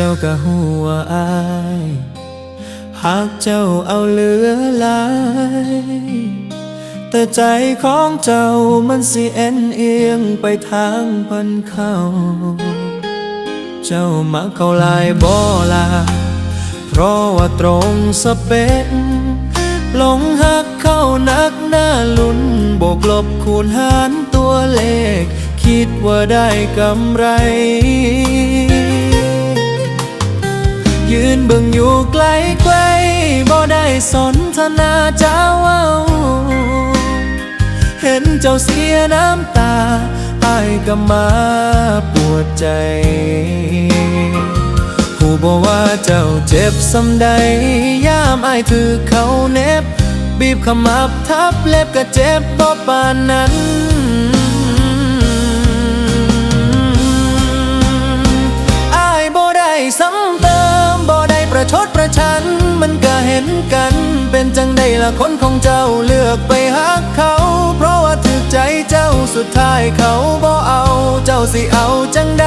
เจ้าก็หัวอายหากเจ้าเอาเหลือหลาย แต่ใจของเจ้ามันสิเอ็นเอียงไปทางพันเข้าเจ้ามักเขาลายบ่ลา เพราะว่าตรงสเปคหลงหักเข้านักหน้าลุ้นบวกลบคูณหารตัวเลข คิดว่าได้กำไร ยืนเบิ่งอยู่ไกลไกลๆบ่ได้สนทนาเจ้าเอาเห็นเจ้าเสียน้ำตาอายก็มาปวดใจ ผู้บอกว่าเจ้าเจ็บสำใด ยามอายถือเขาเน็บ บีบขมับทับเล็บก็เจ็บบ่ปานนั้น คนของเจ้าเลือกไปหักเขา เพราะว่าถึกใจเจ้าสุดท้ายเขาบ่เอา เจ้าสิเอาจังใด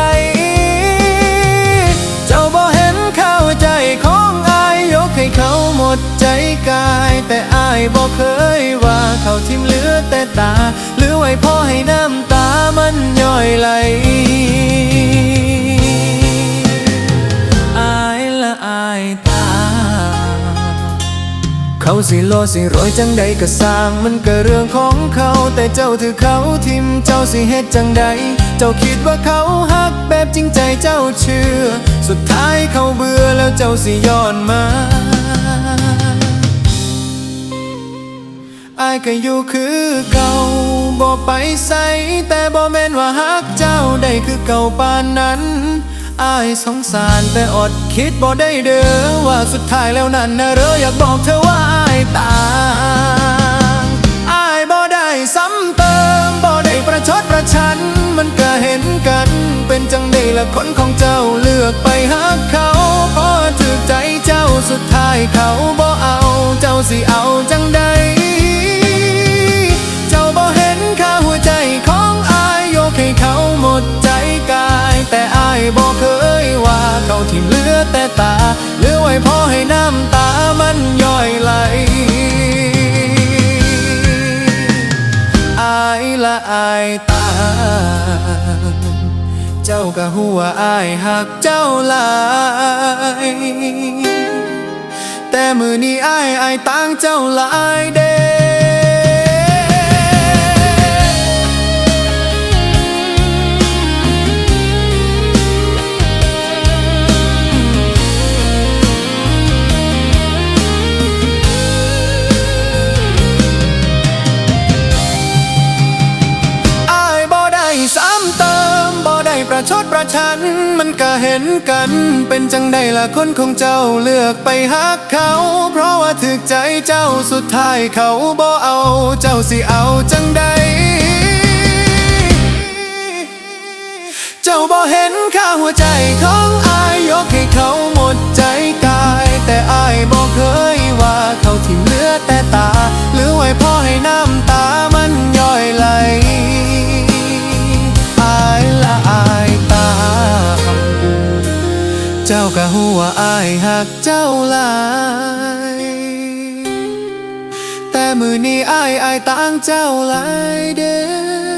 เจ้าบ่เห็นเข้าใจของอายยกให้เขาหมดใจกาย แต่อายบ่เคยว่าเขาทิมเหลือแต่ตาเหลือไว้พอให้น้ำตามันย่อยไหลอายละอายตา เขาสิโลสิโรยจังใดก็สร้างมันก็เรื่องของเขา แต่เจ้าถือเขาทิมเจ้าสิเฮ็ดจังใด เจ้าคิดว่าเขาฮักแบบจริงใจเจ้าเชื่อ สุดท้ายเขาเบื่อแล้วเจ้าสิย้อนมาอายก็อยู่คือเก่าบ่ไปใส่แต่บ่แม่นว่าฮักเจ้าได้คือเก่าปานนั้น อายสงสารแต่อดคิดบ่ได้เด้อว่าสุดท้ายแล้วนั่นนะเรออยากบอกเธอว่าอายต่างอายบ่ได้ซ้ำเติมบ่ได้ประชดประชัน มันก็เห็นกัน เป็นจังใดละคนของเจ้าเลือกไปฮักเขาเพราะถึกใจเจ้าสุดท้ายเขาบ่เอาเจ้าสิเอา เจ้าก็หัวอายหักเจ้าหลาย แต่มือนี้อายอายต่างเจ้าหลายเด้ ประชดประชันมันก็เห็นกัน เป็นจังใดละคนของเจ้าเลือกไปหักเขา เพราะว่าถึกใจเจ้าสุดท้ายเขาบ่เอา เจ้าสิเอาจังใด เจ้าบ่เห็นข้าหัวใจ อายหักเจ้าหลาย แต่มือนี้อายอายต่างเจ้าหลายเด้อ